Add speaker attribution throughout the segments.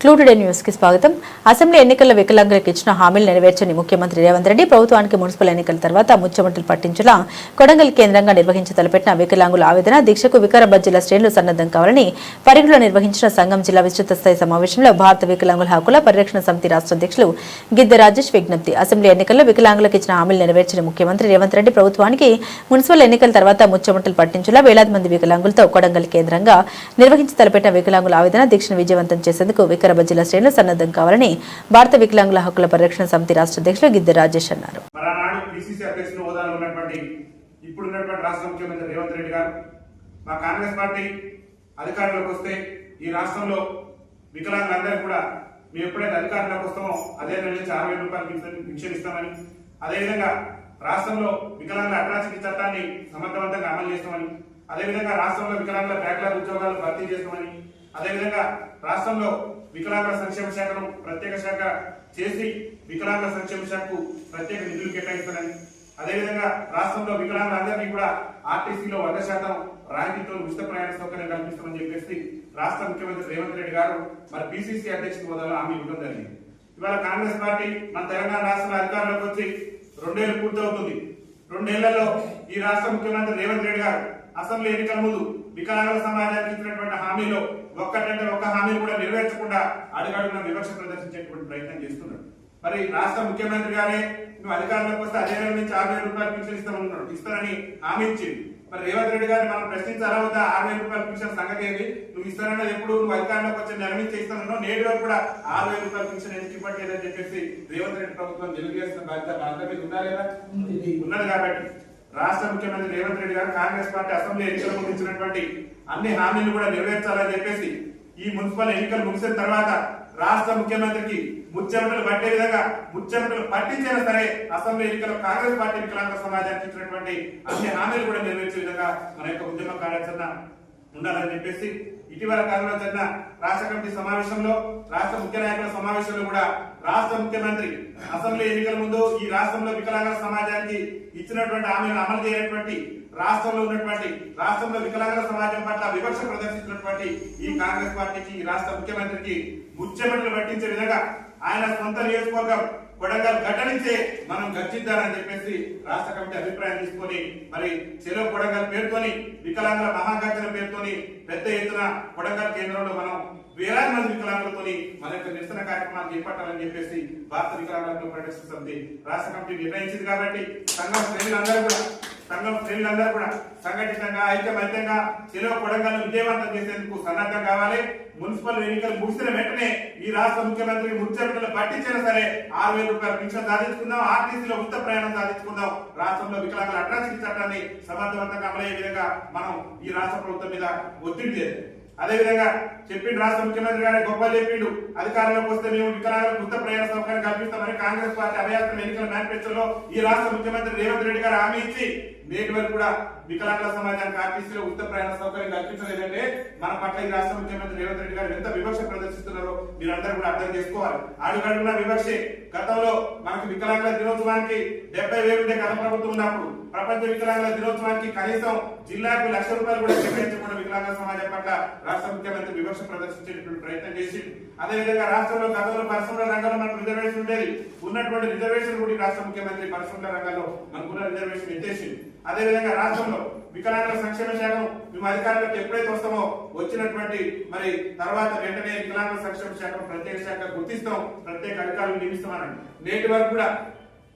Speaker 1: క్లూటుడే న్యూస్కి స్వాగతం. అసెంబ్లీ ఎన్నికల్లో వికలాంగులకు ఇచ్చిన హామీలు నెరవేర్చని ముఖ్యమంత్రి రేవంత్ రెడ్డి ప్రభుత్వానికి మున్సిపల్ ఎన్నికల తర్వాత ముచ్చమటలు పట్టించేలా కొడంగల్ కేంద్రంగా నిర్వహించి తలపెట్టిన వికలాంగుల ఆవేదన దీక్షకు వికారాబాద్ జిల్లా శ్రేణులు సన్నద్దం కావాలని పరిగిలో నిర్వహించిన సంఘం జిల్లా విస్తృత స్థాయి సమావేశంలో భారత వికలాంగుల హక్కుల పరిరక్షణ సమితి రాష్ట్ర అధ్యక్షులు గిద్దె రాజేష్ విజ్ఞప్తి. అసెంబ్లీ ఎన్నికల్లో వికలాంగులకు ఇచ్చిన హామీలు నెరవేర్చిన ముఖ్యమంత్రి రేవంత్ రెడ్డి ప్రభుత్వానికి మున్సిపల్ ఎన్నికల తర్వాత ముచ్చమటలు పట్టించేలా వేలాది మంది వికలాంగులతో కొడంగల్ కేంద్రంగా నిర్వహించి తలపెట్టిన వికలాంగుల ఆవేదన దీక్షను విజయవంతం చేసేందుకు ఉత్తర జిల్లా శ్రేణులు సన్నద్దం కావాలని భారత వికలాంగుల హక్కుల పరిరక్షణ సమితి రాష్ట్ర అధ్యక్షులు గిద్దె రాజేష్ అన్నారు.
Speaker 2: రాష్ట్ర ముఖ్యమంత్రి రేవంత్ రెడ్డి గారు మా కాంగ్రెస్ పార్టీ అధికారంలోకి వస్తే ఈ రాష్ట్రంలో కూడా మేము ఎప్పుడైతే అధికారంలోకి వస్తామో అదే నెల నుంచి అరవై రూపాయలు పింఛన్- ఇస్తామని అదేవిధంగా రాష్ట్రంలో వికలాంగుల అట్రాసిటీ చట్టాన్ని సమర్థవంతంగా అమలు చేస్తామని అదేవిధంగా రాష్ట్రంలో వికలాంగుల బ్యాక్లాగ్ ఉద్యోగాలు భర్తీ చేస్తామని అదేవిధంగా రాష్ట్రంలో వికలాంగుల సంక్షేమ శాఖను ప్రత్యేక శాఖ చేసి వికలాంగుల సంక్షేమ శాఖకు ప్రత్యేక నిధులు కేటాయిస్తానని అదేవిధంగా రాష్ట్రంలో వికలాంగులందరినీ కూడా ఆర్టీసీలో వంద శాతం రాయితీతో ఉచిత ప్రయాణ సౌకర్యం కల్పిస్తామని చెప్పేసి రాష్ట్ర ముఖ్యమంత్రి రేవంత్ రెడ్డి గారు మరి పిసిసి అధ్యక్షుడి హోదాలో హామీ ఇవ్వడం జరిగింది. ఇవాళ కాంగ్రెస్ పార్టీ మన తెలంగాణ రాష్ట్రంలో అధికారంలోకి వచ్చి రెండేళ్ళు పూర్తవుతుంది. రెండేళ్ళలో ఈ రాష్ట్ర ముఖ్యమంత్రి రేవంత్ రెడ్డి గారు అసెంబ్లీ ఎన్నికల ముందు వికలాంగుల సమాజానికి ఇచ్చినటువంటి హామీలో ఒక్కటంటే ఒక్క హామీని కూడా నెరవేర్చకుండా అడుగడుగున వివక్ష ప్రదర్శించేటువంటి ప్రయత్నం చేస్తున్నాడు మరి రాష్ట్ర ముఖ్యమంత్రి గారే నువ్వు అధికారంలోకి వస్తే అదే నెల నుంచి ఆరు వేల రూపాయలు పింఛన్ ఇస్తామన్నాడు ఇస్తానని హామీ ఇచ్చింది. మరి రేవంత్ రెడ్డి గారిని మనం ప్రశ్నించాలా వద్దా? ఆరు వేల రూపాయల పింఛన్ సంగతి ఏంటి? నువ్వు ఇస్తానన్నది ఎప్పుడు నువ్వు అధికారంలోకి వచ్చి నెల నుంచి ఇస్తానన్నావు. నేటి వరకు కూడా ఆరు వేల రూపాయల పింఛన్ ఎందుకు ఇవ్వట్లేదని చెప్పేసి రేవంత్ రెడ్డి ప్రభుత్వం తెలియజేసిన బాధ్యత బాధ్యత మీద ఉందా లేదా? ఉన్నది కాబట్టి. రాష్ట్ర ముఖ్యమంత్రి రేవంత్ రెడ్డి గారు కాంగ్రెస్ పార్టీ అసెంబ్లీ ఎన్నికల ముందు ఇచ్చినటువంటి అన్ని హామీలు కూడా నెరవేర్చాలని చెప్పేసి ఈ మున్సిపల్ ఎన్నికలు ముగిసిన తర్వాత రాష్ట్ర ముఖ్యమంత్రికి ముచ్చెమటలు పట్టే విధంగా ముచ్చెమటలు పట్టించైనా సరే అసెంబ్లీ ఎన్నికల్లో కాంగ్రెస్ పార్టీ వికలాంగ సమాజానికి ఇచ్చినటువంటి అన్ని హామీలు కూడా నెరవేర్చే విధంగా మన యొక్క ఉద్యమ కార్యాచరణ ఉండాలని చెప్పేసి ఇటీవల కాలంలో జరిగిన రాష్ట్ర కమిటీ సమావేశంలో రాష్ట్ర ముఖ్య నాయకుల సమావేశంలో కూడా రాష్ట్ర ముఖ్యమంత్రి అసెంబ్లీ ఎన్నికల ముందు ఈ రాష్ట్రంలో వికలాంగ సమాజానికి ఇచ్చినటువంటి హామీలను అమలు చేయనటువంటి రాష్ట్రంలో ఉన్నటువంటి రాష్ట్రంలో వికలాంగుల సమాజం పట్ల వివక్ష ప్రదర్శించినటువంటి ఈ కాంగ్రెస్ పార్టీకి ఈ రాష్ట్ర ముఖ్యమంత్రికి ముఖ్యమంత్రులు పట్టించే విధంగా ఆయన సొంత నియోజకవర్గం కొడంగల్ ఘటనించే మనం గర్జిద్దారని చెప్పేసి రాష్ట్ర కమిటీ అభిప్రాయం తీసుకొని మరి చెలో కొడంగల్ పేరుతోని వికలాంగుల మహాగర్జన పేరుతోని పెద్ద ఎత్తున కొడంగల్ కేంద్రంలో మనం వేలాది మంది వికలాంగులతో మన యొక్క నిరసన కార్యక్రమాన్ని చేపట్టాలని చెప్పేసి భారత వికలాంగుల పరిరక్షణ సమితి రాష్ట్ర కమిటీ నిర్ణయించింది కాబట్టి సంఘం శ్రేణులందరూ కూడా సంఘం శ్రేణులందరూ కూడా సంఘటితంగా ఐక్యమత్యంగా చెలో కొడంగల్ విజయవంతం చేసేందుకు సన్నద్ధం కావాలి. మున్సిపల్ ఎన్నికలు ముగిసిన వెంటనే ఈ రాష్ట్ర ముఖ్యమంత్రి ముఖ్యమంత్రులు పట్టించినా సరే ఆరు వేల రూపాయల పింఛన్ సాధించుకుందాం ఆర్టీసీలో ఉచిత ప్రయాణం సాధించుకుందాం. రాష్ట్రంలో వికలాంగుల అట్రాసిటీ చట్టాన్ని సమర్థవంతంగా అమలయ్యే విధంగా మనం ఈ రాష్ట్ర ప్రభుత్వం మీద ఒత్తిడి చేయాలి. అదే విధంగా చెప్పిండు రాష్ట్ర ముఖ్యమంత్రి గారి గొప్ప చెప్పిండు. అధికారంలోకి వస్తే మేము వికలాంగులకు కొత్త ప్రయాణ సౌకర్యం కల్పిస్తామని కాంగ్రెస్ పార్టీ అభయాస్త్రం ఎన్నికల మేనిఫెస్టోలో ఈ రాష్ట్ర ముఖ్యమంత్రి రేవంత్ రెడ్డి గారు హామీ ఇచ్చి నేటి వరకు కూడా వికలాంగుల సమాజానికి ఆర్టీసీలో ఉత్తర ప్రయాణ సౌకర్యం కల్పించలేదంటే మన పట్ల ఈ రాష్ట్ర ముఖ్యమంత్రి రేవంత్ రెడ్డి గారు ఎంత వివక్ష ప్రదర్శిస్తున్నారో మీరందరూ కూడా అర్థం చేసుకోవాలి. అడుగడుగున వివక్షే. గతంలో మనకు వికలాంగుల దినోత్సవానికి డెబ్బై వేలు ఉండే గత ప్రభుత్వం ఉన్నప్పుడు ప్రపంచ వికలాంగుల దినోత్సవానికి కనీసం జిల్లాకు లక్ష రూపాయలు కూడా కేటాయించకుండా వికలాంగ సమాజం పట్ల రాష్ట్ర ముఖ్యమంత్రి వివక్ష ప్రదర్శించేటువంటి ప్రయత్నం చేసి అదేవిధంగా రాష్ట్రంలో గతంలో పరిశ్రమల రంగంలో మనకు రిజర్వేషన్ ఉండేది. ఉన్నటువంటి రిజర్వేషన్ కూడా రాష్ట్ర ముఖ్యమంత్రి పరిశ్రమల రంగంలో మనకున్న రిజర్వేషన్ ఎత్తేసింది అదేవిధంగా రాష్ట్రంలో వికలాంగుల సంక్షేమ శాఖను మేము అధికారులకు ఎప్పుడైతే వస్తామో వచ్చినటువంటి మరి తర్వాత వెంటనే వికలాంగుల సంక్షేమ శాఖను ప్రత్యేక శాఖ గుర్తిస్తాం. ప్రత్యేక అధికారులు నియమిస్తామని. నేటి వరకు కూడా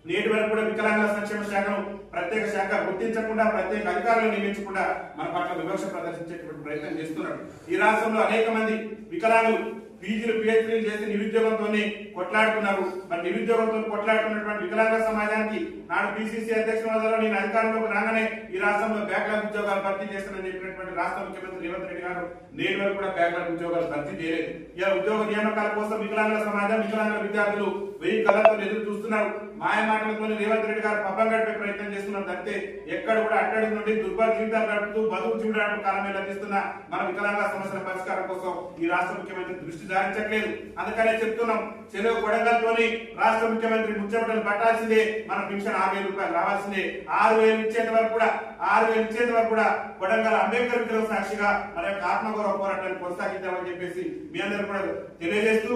Speaker 2: నేటి వరకు కూడా వికలాంగుల సంక్షేమ శాఖను ప్రత్యేక శాఖ గుర్తించకుండా ప్రత్యేక అధికారులను నియమించకుండా మన పట్ల వివక్ష ప్రదర్శించేటువంటి ప్రయత్నం చేస్తున్నాడు ఈ రాష్ట్రంలో అనేక మంది వికలాంగులు పీజీలు పిహెచ్డీలు చేసి నిరుద్యోగంతోనే కొట్లాడుతున్నారు. మరి నిరుద్యోగంతో కొట్లాడుతున్నటువంటి వికలాంగ సమాజానికి నాడు బీసీసీ అధ్యక్షుల నేను అధికారంలోకి రాగానే ఈ రాష్ట్రంలో బ్యాక్లాగ్ ఉద్యోగాలు భర్తీ చేస్తానని చెప్పినటువంటి రాష్ట్ర ముఖ్యమంత్రి రేవంత్ రెడ్డి గారు నేటి వరకు కూడా బ్యాక్లాగ్ ఉద్యోగాలు భర్తీ చేయలేదు. ఇలా ఉద్యోగ నియామకాల కోసం వికలాంగుల సమాజం వికలాంగుల విద్యార్థులు వెయ్యి కళ్ళతో ఎదురు చూస్తున్నారు. మాయ మాటలతో రేవంత్ రెడ్డి గారు పబ్బం గడిపే ప్రయత్నం చేస్తున్నారు. తప్పితే ఎక్కడ కూడా అట్టడి నుండి దుర్భర జీవితాలు గడుపుతూ బతుకు చూడడానికి కాలమే లభిస్తున్న మన వికలాంగ సమస్యల పరిష్కారం కోసం ఈ రాష్ట్ర ముఖ్యమంత్రి దృష్టి సారించట్లేదు. అందుకనే చెప్తున్నాం చెరువు కొడంగల్తోని రాష్ట్ర ముఖ్యమంత్రి ముచ్చమటలు పట్టాల్సిందే. మన పెన్షన్ ఆరు వేల రూపాయలు రావాల్సిందే. ఆరు వేలు ఇచ్చేంత వరకు కూడా ఆరు వేలు ఇచ్చేంత వరకు కూడా కొడంగల్ అంబేద్కర్ విగ్రహం సాక్షిగా మన యొక్క ఆత్మగౌరవ పోరాటాన్ని కొనసాగిద్దామని చెప్పేసి మీ అందరూ కూడా తెలియజేస్తూ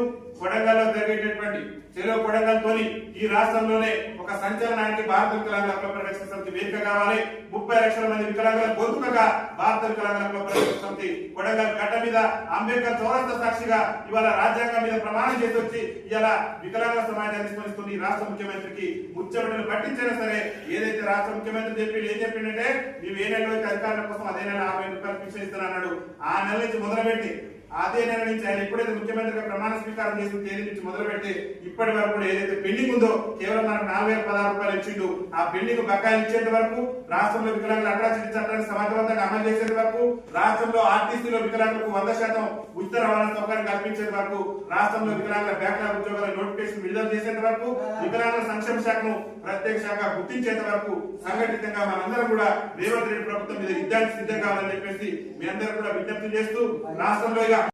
Speaker 2: నినాదంతోని ఈ రాష్ట్రంలో రాష్ట్రంలోనే ఒక సంచలనానికి భారత వికలాంగుల క్లబ్ రక్షణ సమితి వేదిక కావాలి. ముప్పై లక్షల మంది వికలాంగుల గొంతుకగా భారత వికలాంగుల క్లబ్ రక్షణ సమితి కొడంగల్ గడ్డ మీద అంబేద్కర్ చౌరస్త సాక్షిగా ఇవాళ రాజ్యాంగం మీద ప్రమాణం చేసి వచ్చి ఇవాళ వికలాంగుల సమాజాన్ని స్మరిస్తున్న రాష్ట్ర ముఖ్యమంత్రికి. ముచ్చమటలు పట్టించినా సరే ఏదైతే రాష్ట్ర ముఖ్యమంత్రి చెప్పి ఏం చెప్పిండంటే మేము ఏ నెలలో అధికారుల కోసం అదే నెల ఆరు వేల రూపాయలు ఫిక్స్ ఇస్తాను అన్నాడు ఆ నెల నుంచి మొదలుపెట్టి అదే నెల నుంచి ఆయన ఎప్పుడైతే ముఖ్యమంత్రిగా ప్రమాణ స్వీకారం చేసిన తేదీ నుంచి మొదలుపెట్టి ఇప్పటి వరకు ఏదైతే పెండింగ్ ఉందో కేవలం మనకు నాలుగు వేల పదహారు రూపాయలు ఇచ్చిండు. ఆ పెండింగ్ బకాయిలు ఇచ్చేంత వరకు రాష్ట్రంలో వికలాంగులు అట్రాసిటీ చట్టాన్ని సమర్థవంతంగా అమలు చేసేంత వరకు రాష్ట్రంలో ఆర్టీసీలో వికలాంగులకు వంద శాతం ఉచిత రవాణా సౌకర్యం కల్పించేంత వరకు రాష్ట్రంలో వికలాంగుల బ్యాక్లాగ్ ఉద్యోగాల నోటిఫికేషన్ విడుదల చేసేంత వరకు వికలాంగుల సంక్షేమ శాఖను ప్రత్యేక శాఖ గుర్తించేంత వరకు సంఘటితంగా మనందరం కూడా రేవంత్ రెడ్డి ప్రభుత్వం మీద యుద్ధానికి సిద్ధం కావాలని చెప్పేసి మీ అందరూ కూడా విజ్ఞప్తి చేస్తూ రాష్ట్రంలో ఇక